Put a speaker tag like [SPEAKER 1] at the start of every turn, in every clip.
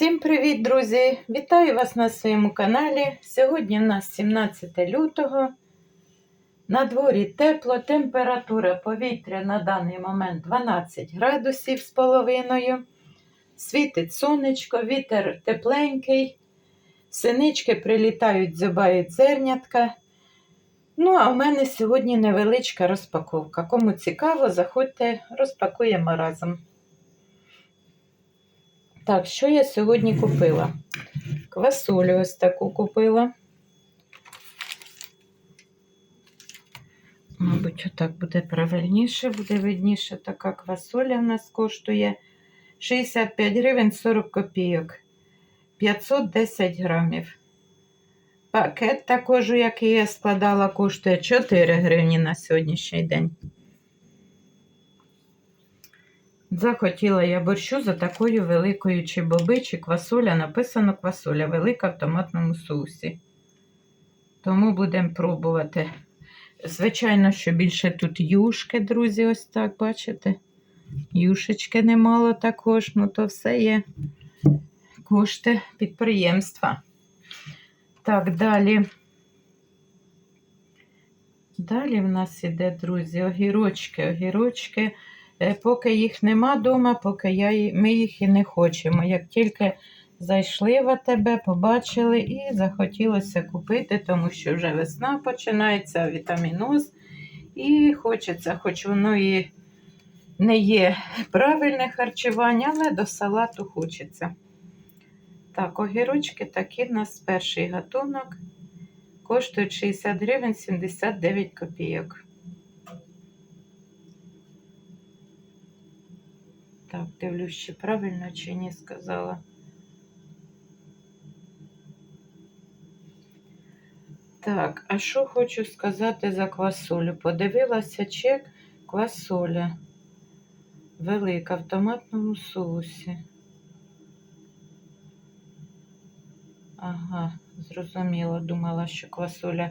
[SPEAKER 1] Всім привіт, друзі! Вітаю вас на своєму каналі. Сьогодні в нас 17 лютого. На дворі тепло, температура повітря на даний момент 12 градусів з половиною. Світить сонечко, вітер тепленький. Синички прилітають, зубають зернятка. Ну, а в мене сьогодні невеличка розпаковка. Кому цікаво, заходьте, розпакуємо разом. Так, що я сьогодні купила? Квасолю ось таку купила. Мабуть, отак буде правильніше, буде видніше така квасоля в нас коштує 65 гривень 40 копійок. 510 грамів. Пакет також, який я складала, коштує 4 гривні на сьогоднішній день. Захотіла я борщу за такою великою чи чи квасоля. Написано квасоля велика в томатному соусі. Тому будемо пробувати. Звичайно, що більше тут юшки, друзі, ось так, бачите? Юшечки немало також, ну то все є кошти підприємства. Так, далі. Далі в нас іде, друзі, огірочки, огірочки. Е, Поки їх нема вдома, поки я, ми їх і не хочемо. Як тільки зайшли в АТБ, побачили і захотілося купити, тому що вже весна починається, вітаміноз. І хочеться, хоч воно і не є правильне харчування, але до салату хочеться. Так, огірочки такі в нас перший гатунок. Коштують 60 гривень 79 копійок. Так, дивлюсь, чи правильно чи ні сказала. Так, а що хочу сказати за квасолю? Подивилася чек квасоля. Велика в томатному соусі. Ага, зрозуміло. Думала, що квасоля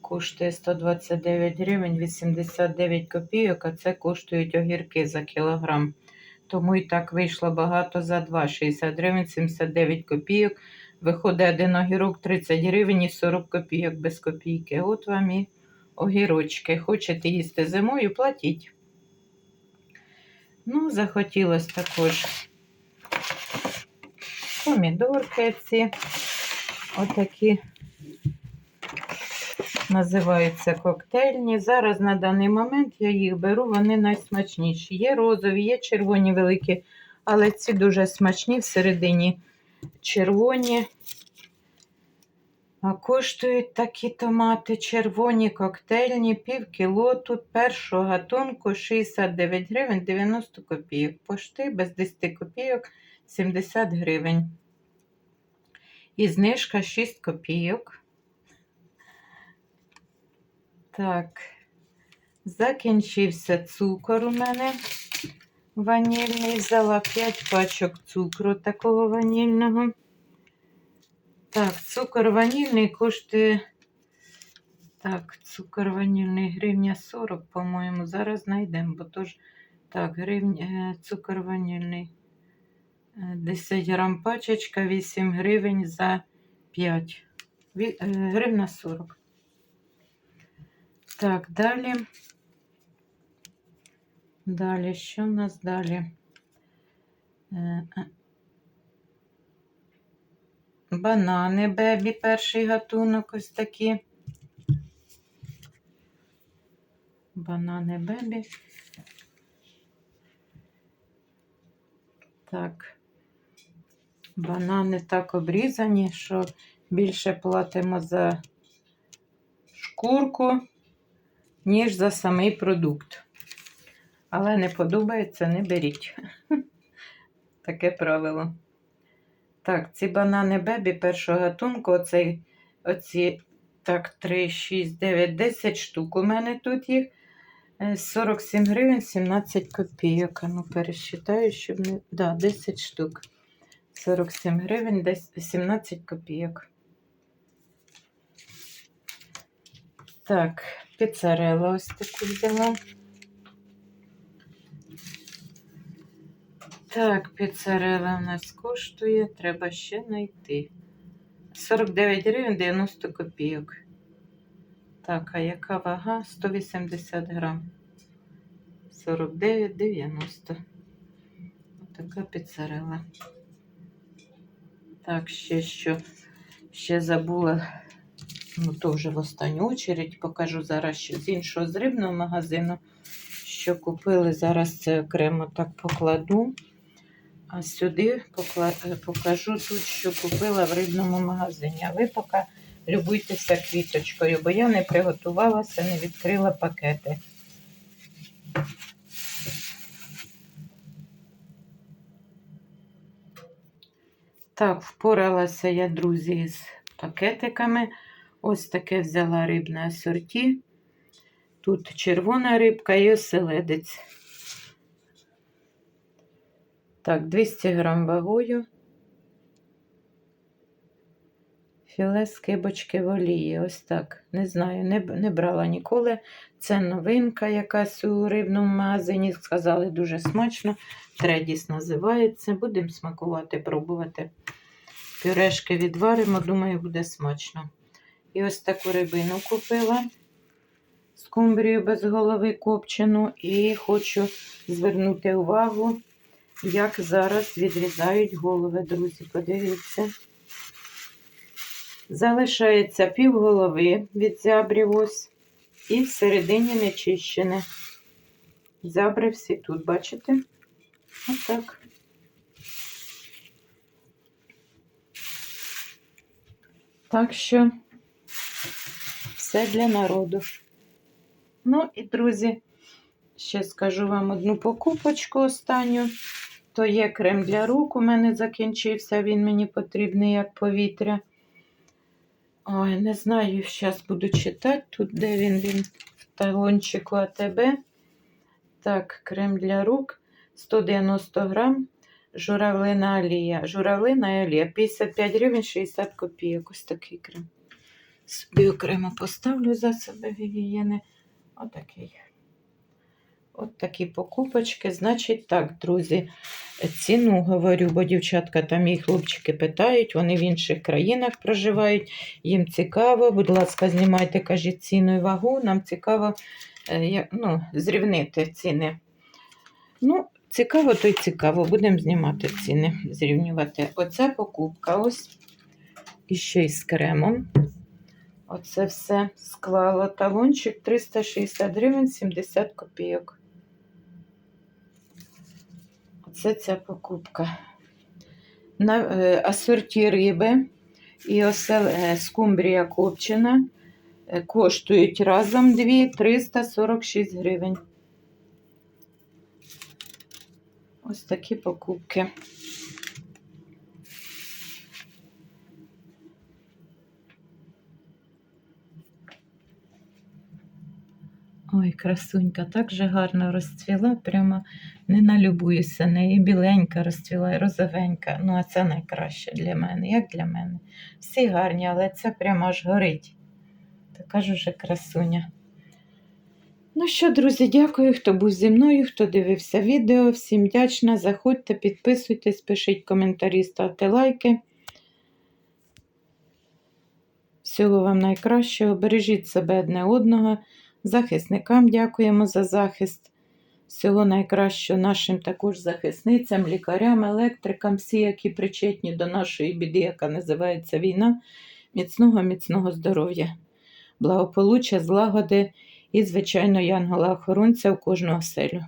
[SPEAKER 1] коштує 129 гривень 89 копійок, а це коштують огірки за кілограм. Тому і так вийшло багато за 2, 60 гривень 79 копійок. Виходить один огірок 30 гривень і 40 копійок без копійки. От вам і огірочки. Хочете їсти зимою, платіть. Ну, захотілося також помідорки ці. Отакі називаються коктейльні. Зараз на даний момент я їх беру, вони найсмачніші. Є розові, є червоні великі, але ці дуже смачні всередині червоні. А коштують такі томати червоні, коктейльні, пів кіло. Тут першого гатунку 69 гривень 90 копійок. Пошти без 10 копійок 70 гривень. І знижка 6 копійок. Так, закінчився цукор у мене ванільний. Взяла 5 пачок цукру такого ванільного. Так, цукор ванільний коштує. Так, цукор ванільний гривня 40, по-моєму. Зараз знайдемо, бо тож. Так, гривня, е, цукор ванільний. Е, 10 грам пачечка, 8 гривень за 5. Е, Гривна 40. Так, далі. Далі, що в нас далі? Е, е. Банани бебі, перший гатунок, ось такі. Банани бебі. Так. Банани так обрізані, що більше платимо за шкурку, ніж за самий продукт. Але не подобається, не беріть. Таке правило. Так, ці банани бебі першого гатунку, оцей, оці, так, 3, 6, 9, 10 штук. У мене тут їх е, 47 гривень 17 копійок. Ну, пересчитаю, щоб не. Да, 10 штук. 47 гривень, десь 17 копійок. Так, піцерела ось таку взяла. Так, піцерела у нас коштує, треба ще знайти. 49 гривень 90 копійок. Так, а яка вага? 180 грам. 49,90. Така піцерела. Так, ще що. Ще забула. Ну, то вже в останню очередь покажу зараз що з іншого з рибного магазину, що купили. Зараз це окремо так покладу. А сюди покажу тут, що купила в рибному магазині. А ви поки любуйтеся квіточкою, бо я не приготувалася, не відкрила пакети. Так, впоралася я, друзі, з пакетиками. Ось таке взяла рибне асорті. Тут червона рибка і оселедець. Так, 200 грам вагою. Філе з кибочки в олії. Ось так. Не знаю, не, не брала ніколи. Це новинка якась у рибному магазині. Сказали, дуже смачно. Тредіс називається. Будемо смакувати, пробувати. Пюрешки відваримо, думаю, буде смачно. І ось таку рибину купила. Скумбрію без голови копчену. І хочу звернути увагу, як зараз відрізають голови, друзі. Подивіться. Залишається пів голови від зябрів ось. І всередині нечищене. Зябри всі тут, бачите? Отак. Так що все для народу. Ну і, друзі, ще скажу вам одну покупочку останню. То є крем для рук. У мене закінчився, він мені потрібний як повітря. Ой, не знаю, зараз буду читати тут, де він, він в талончику АТБ. Так, крем для рук 190 грам. Журавлина олія. Журавлина і олія 55 гривень 60 копійок. Ось такий крем. Собі окремо поставлю засоби гігієни. Отакий. От такі покупочки. Значить, так, друзі, ціну говорю, бо дівчатка там і хлопчики питають, вони в інших країнах проживають. Їм цікаво, будь ласка, знімайте, кажіть, ціну і вагу. Нам цікаво е, ну, зрівнити ціни. Ну, цікаво, то й цікаво. Будемо знімати ціни, зрівнювати. Оце покупка ось. І ще й з кремом. Оце все склала талончик 360 гривень 70 копійок. Оце ця покупка. На е, асорті риби і осел, е, скумбрія копчена е, коштують разом дві 346 гривень. Ось такі покупки. Ой, красунька, так же гарно розцвіла, прямо не налюбуюся нею. Біленька розцвіла, і розовенька. Ну, а це найкраще для мене, як для мене. Всі гарні, але це прямо аж горить. Така ж уже красуня. Ну що, друзі, дякую, хто був зі мною, хто дивився відео. Всім вдячна. Заходьте, підписуйтесь, пишіть коментарі, ставте лайки. Всього вам найкращого. Бережіть себе одне одного. Захисникам дякуємо за захист. Всього найкращого нашим також захисницям, лікарям, електрикам, всі, які причетні до нашої біди, яка називається війна. Міцного, міцного здоров'я, благополуччя, злагоди і, звичайно, янгола-охоронця у кожного оселю.